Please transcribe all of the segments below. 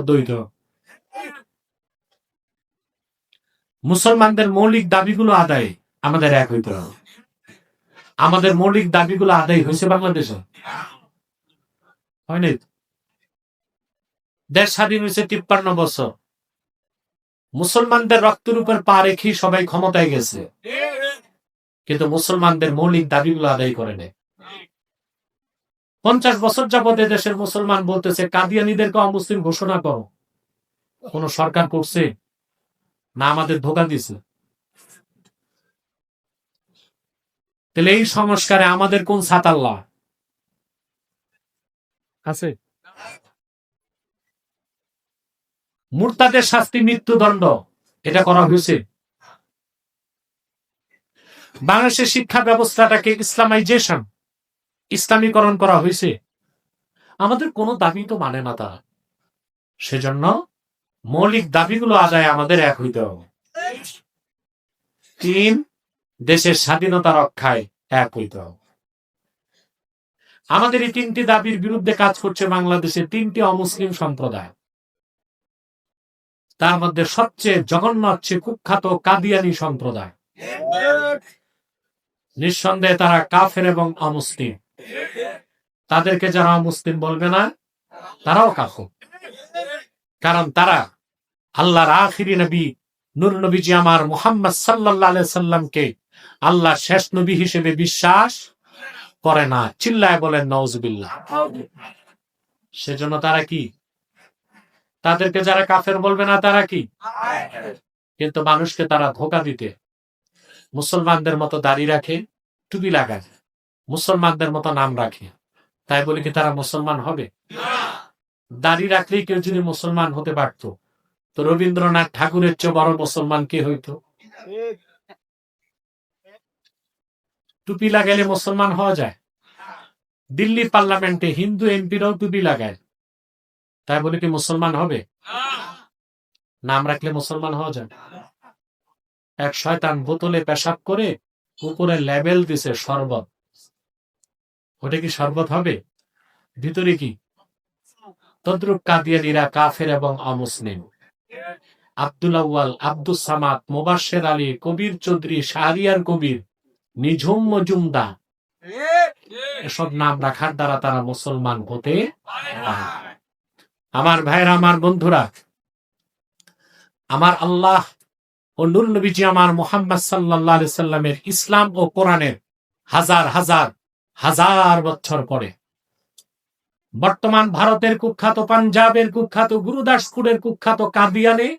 দ্বৈত মুসলমানদের মৌলিক দাবিগুলো আদায় আমাদের এক হইতে হবে। আমাদের মৌলিক দাবিগুলো আদায় হয়েছে বাংলাদেশে। হয়নি দেশ স্বাধীন হয়েছে তিপ্পান্ন বছর। মুসলমানদের রক্তের উপর পা রেখে সবাই ক্ষমতায় গেছে। কিন্তু মুসলমানদের মৌলিক দাবিগুলো আদায় করে নেয় পঞ্চাশ বছর যাবৎ এ দেশের মুসলমান বলতেছে কাদিয়ানিদেরকে অমুসলিম ঘোষণা করো। কোন সরকার করছে? না আমাদের ধোকা দিছে। তাহলে এই সংস্কারে আমাদের কোন সাতাল্লা আছে? মুরতাদের শাস্তি মৃত্যুদণ্ড, এটা করা হয়েছে। বাংলাদেশের শিক্ষা ব্যবস্থাটাকে ইসলামাইজেশন ইসলামীকরণ করা হয়েছে। আমাদের কোনো দাবি তো মানে না তা। সেজন্য মৌলিক দাবিগুলো আদায় আমাদের এক হইতে তিন, দেশের স্বাধীনতা রক্ষায় এক হইতে আমাদের এই তিনটি দাবির বিরুদ্ধে কাজ করছে বাংলাদেশের তিনটি অমুসলিম সম্প্রদায়। তার মধ্যে সবচেয়ে জঘন্য হচ্ছে কুখ্যাত কাদিয়ানি সম্প্রদায়। নিঃসন্দেহে তারা কাফের এবং অমুসলিম। তাদেরকে যারা অমুসলিম বলবে না, তারাও কাফর। কারণ তারা আল্লাহর আখিরি নবী, নূর নবীজি আমার মুহাম্মদ সাল্লাহ সাল্লামকে আল্লাহ শেষ নবী হিসেবে বিশ্বাস করে না। চিল্লায় বলেন নওজবিল্লাহ সেজন্য তারা কি? তাদেরকে যারা কাফের বলবে না, তারা কি? কিন্তু মানুষকে তারা ধোকা দিতে, মুসলমানদের মতো দাড়ি রাখে, টুপি লাগায়। মুসলমানদের মতো নাম রাখে। তাই বলে কি তারা মুসলমান হবে? দাড়ি রাখলেই কেউ যদি মুসলমান হতে পারত, তো রবীন্দ্রনাথ ঠাকুরের চেয়ে বড় মুসলমান কে হইতো? টুপি লাগাইলে মুসলমান হওয়া যায়? দিল্লি পার্লামেন্টে হিন্দু এমপিরাও টুপি লাগায়। তাই বলে কি মুসলমান হবে? নাম রাখলে মুসলমান হওয়া যায়। এক শয়তান বোতলে পেশাব করে উপরে লেবেল দিছে শরবত। ওটা কি শরবত হবে? ভিতরে কি? তদ্রুপ কাদিয়ানিরা কাফের এবং অমুসলিম। আব্দুল আউয়াল আব্দুল সামাদ, মোবাশের আলী, কবির চৌধুরী, শাহরিয়ার কবির, নিঝুম মজুমদা এসব নাম রাখার দ্বারা তারা মুসলমান হতে আমার ভাইরা আমার বন্ধুরা, আমার আল্লাহ ও নুর নবীজি আমার মোহাম্মদ সাল্লাহ সাল্লামের ইসলাম ও কোরআনের হাজার হাজার হাজার বছর পরে। বর্তমান ভারতের কুখ্যাত পাঞ্জাবের কুখ্যাত গুরুদাসপুরের কুখ্যাত কাদিয়ানে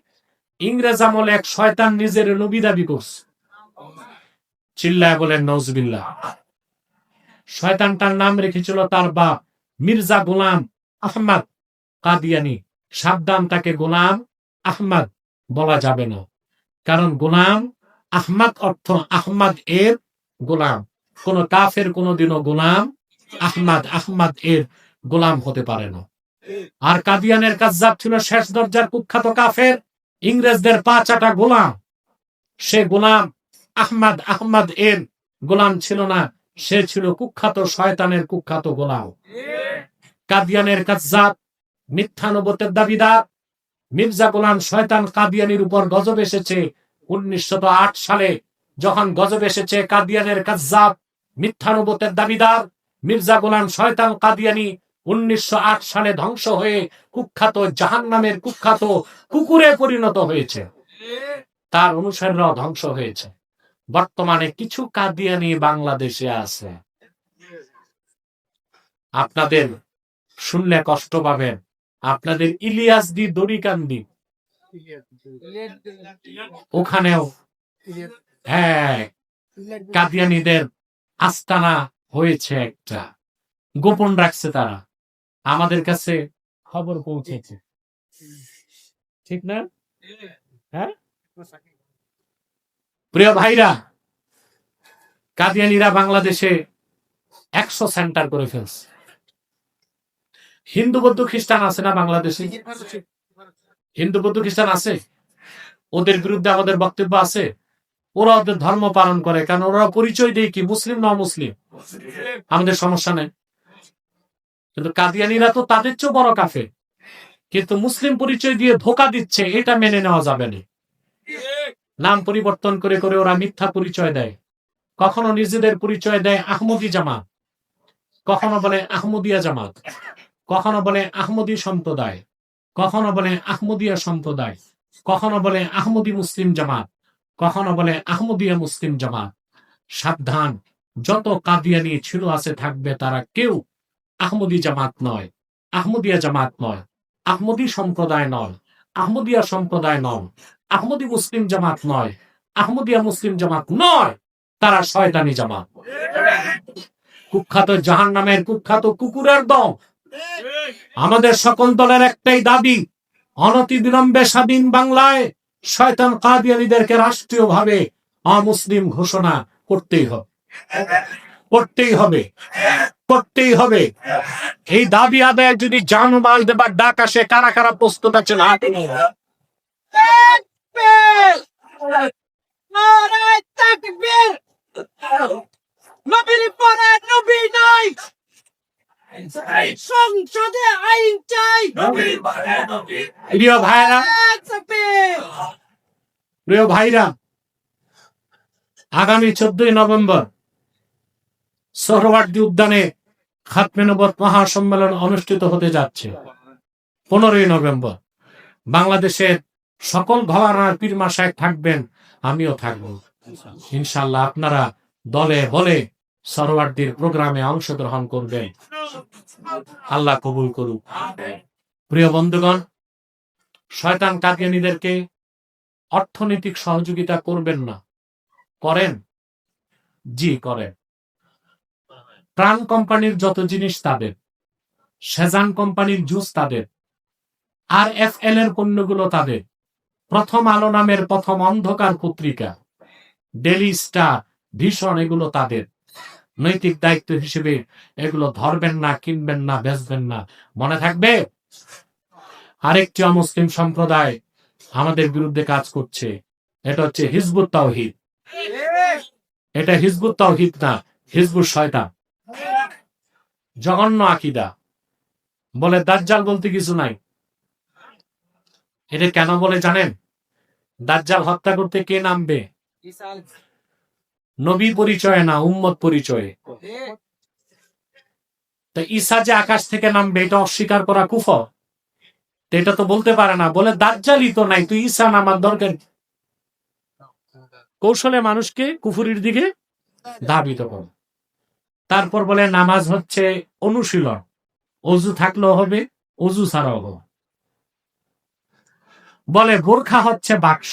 ইংরেজ আমলে এক শয়তান নিজের নবী দাবি করছে। চিল্লায় বলেন নজবিল্লাহ শয়তানটার নাম রেখেছিল তার বাপ মির্জা গোলাম আহমদ কাদিয়ানি। সাবধান, তাকে গোলাম আহমদ বলা যাবে না। কারণ গোলাম আহমদ অর্থ আহমদ এর গোলাম। কোন কাফের কোনদিনও গোলাম আহমদ আহমদ এর গোলাম হতে পারে না। আর কাদিয়ানের কাজ্জাব ছিল শেষ দরজার কুখ্যাত কাফের, ইংরেজদের পাঁচাটা গোলাম। সে গোলাম আহমদ আহমদ এর গোলাম ছিল না, সে ছিল কুখ্যাত শয়তানের কুখ্যাত গোলাম। কাদিয়ানের কাজ্জাব মিথ্যানুবতের দাবিদার। মির্জা গোলাম শয়তান কাদিয়ানির উপর গজব এসেছে উনিশশো আট সালে, যখন গজব এসেছে কাদিয়ানের কাজ্জাব মিথ্যানুবতের দাবিদার মির্জা গোলাম শয়তান কাদিয়ানি উনিশশো আট সালে ধ্বংস হয়ে কুখ্যাত জাহান নামের কুখ্যাত কুকুরে পরিণত হয়েছে। তার অনুসারীরাও ধ্বংস হয়েছে। বর্তমানে কিছু কাদিয়ানি বাংলাদেশে আছে। আপনাদের শুনলে কষ্ট পাবেন। আপনাদের ইলিয়াস দি দড়িকান্দি। ওখানেও হ্যাঁ কাদিয়ানিদের আস্তানা হয়েছে একটা। গোপন রাখছে তারা। আমাদের কাছে খবর পৌঁছেছে। ঠিক না? হ্যাঁ? প্রিয় ভাইরা, কাদিয়ানিরা বাংলাদেশে একশো সেন্টার করে ফেলছে। হিন্দু বৌদ্ধ খ্রিস্টান আছে না বাংলাদেশে? হিন্দু বৌদ্ধ খ্রিস্টান আছে? ওদের বিরুদ্ধে আমাদের বক্তব্য আছে? ওরা ওদের ধর্ম পালন করে কারণ ওরা পরিচয় দেয় কি, মুসলিম না মুসলিম আমাদের সমস্যা নেই। কিন্তু কাদিয়ানিরা তো তাদের চেয়েও বড় কাফে কিন্তু মুসলিম পরিচয় দিয়ে ধোকা দিচ্ছে, এটা মেনে নেওয়া যাবে না। নাম পরিবর্তন করে করে ওরা মিথ্যা পরিচয় দেয়। কখনো নিজেদের পরিচয় দেয় আহমদি জামাত। কখনো বলে আহমদিয়া জামাত। কখনো বলে আহমদি সম্প্রদায়। কখনো বলে আহমদিয়া সম্প্রদায়। কখনো বলে আহমদি মুসলিম জামাত। কখনো বলে, আহমদিয়া মুসলিম জামাত, সাবধান, যত কাদিয়ানি ছিল আছে থাকবে তারা কেউ আহমদি জামাত নয়, আহমদিয়া জামাত নয়, আহমদি সম্প্রদায় নয়, আহমদিয়া সম্প্রদায় নয় আহমদি মুসলিম জামাত নয়, আহমদিয়া মুসলিম জামাত নয়, তারা শয়তানি জামাত। কুখ্যাত জাহান নামের কুখ্যাত কুকুরের দম। আমাদের সকল দলের একটাই দাবি অনতি বিলম্বে স্বাধীন বাংলায় শয়তান কাদিয়ানিদেরকে রাষ্ট্রীয়ভাবে অমুসলিম ঘোষণা করতেই হবে। করতেই হবে। করতেই হবে। এই দাবি আদায় যদি জানমাল দেবার ডাক আসে, কারা কারা প্রস্তুত হাত তাকবীর। নবীর পরে নবী নাই। সংসদে আইন চাই। প্রিয় ভাইরা প্রিয় ভাইরা আগামী চোদ্দই নভেম্বর সোহরওয়ার্দী উদ্যানে খাতমে নবত মহাসম্মেলন অনুষ্ঠিত হতে যাচ্ছে। পনেরোই নভেম্বর বাংলাদেশের সকল ঘরানার পীর মাসায় থাকবেন আমিও থাকব। ইনশাল্লাহ আপনারা দলে বলে সরওয়ার্দির প্রোগ্রামে অংশগ্রহণ করবেন আল্লাহ কবুল করুক। প্রিয় বন্ধুগণ শয়তান কাদিয়ানীদেরকে অর্থনৈতিক সহযোগিতা করবেন না। করেন? জি করেন। প্রাণ কোম্পানির যত জিনিস তাদের সেজান কোম্পানির জুস তাদের আর এফ এল এর পণ্যগুলো তাদের প্রথম আলো নামের প্রথম অন্ধকার পত্রিকা ডেলি স্টার ভীষণ এগুলো তাদের। নৈতিক দায়িত্ব হিসেবে এগুলো ধরবেন না, কিনবেন না, বেচবেন না। মনে থাকবে? আরেকটি অমুসলিম সম্প্রদায় আমাদের বিরুদ্ধে কাজ করছে। এটা হচ্ছে হিজবুত তাওহিদ। এটা হিজবুত তাওহিদ না, হিজবুত শয়তান। জঘন্য আকিদা। বলে দাজ্জাল বলতে কিছু নাই। এটা কেন বলে জানেন? দাজ্জাল হত্যা করতে কে নামবে? নবী পরিচয়ে না, উম্মত পরিচয়ে। তো ঈসা যে আকাশ থেকে নামবে, এটা অস্বীকার করা কুফ এটা তো বলতে পারে না, বলে দাজ্জালই তো নাই, তুই ঈসা নামার দরকার কৌশলে মানুষকে কুফুরির দিকে ধাবিত কর। তারপর বলে নামাজ হচ্ছে অনুশীলন। অজু থাকলেও হবে, অজু ছাড়াও হবে। বলে বোরখা হচ্ছে বাক্স।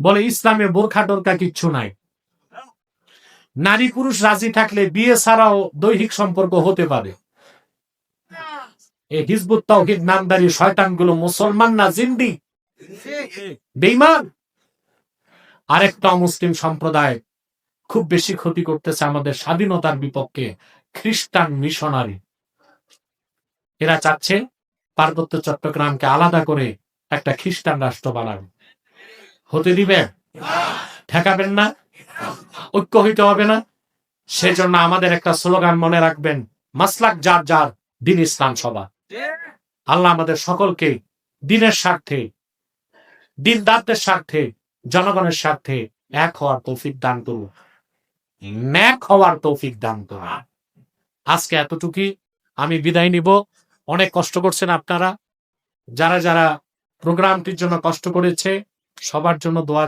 বলে ইসলামে বোরখা টোরখা কিচ্ছু নাই। নারী পুরুষ রাজি থাকলে বিয়ে ছাড়াও দৈহিক সম্পর্ক হতে পারে। এই হিজবুত তাওহিদ নামদারি শয়তানগুলো মুসলমান না জিন্দি? বেইমান আরেকটা মুসলিম সম্প্রদায় খুব বেশি ক্ষতি করতেছে আমাদের স্বাধীনতার বিপক্ষে, খ্রিস্টান মিশনারি। এরা চাচ্ছে পার্বত্য চট্টগ্রামকে আলাদা করে একটা খ্রিস্টান রাষ্ট্র বানাবে। হতে দিবে ঠেকাবেন না? ঐক্য হইতে হবে না। সেজন্য আমাদের একটা স্লোগান মনে রাখবেন, মাসলাক যার যার দিন ইসলাম সভা। আল্লাহ আমাদের সকলকে দিনের স্বার্থে, দিনদারদের স্বার্থে, জনগণের স্বার্থে এক হওয়ার তৌফিক দান করুন। ম্যাক হওয়ার তৌফিক দান করুন। আজকে এতটুকুই, আমি বিদায় নিব। অনেক কষ্ট করছেন আপনারা। যারা যারা প্রোগ্রামটির জন্য কষ্ট করেছে, সবার জন্য দোয়া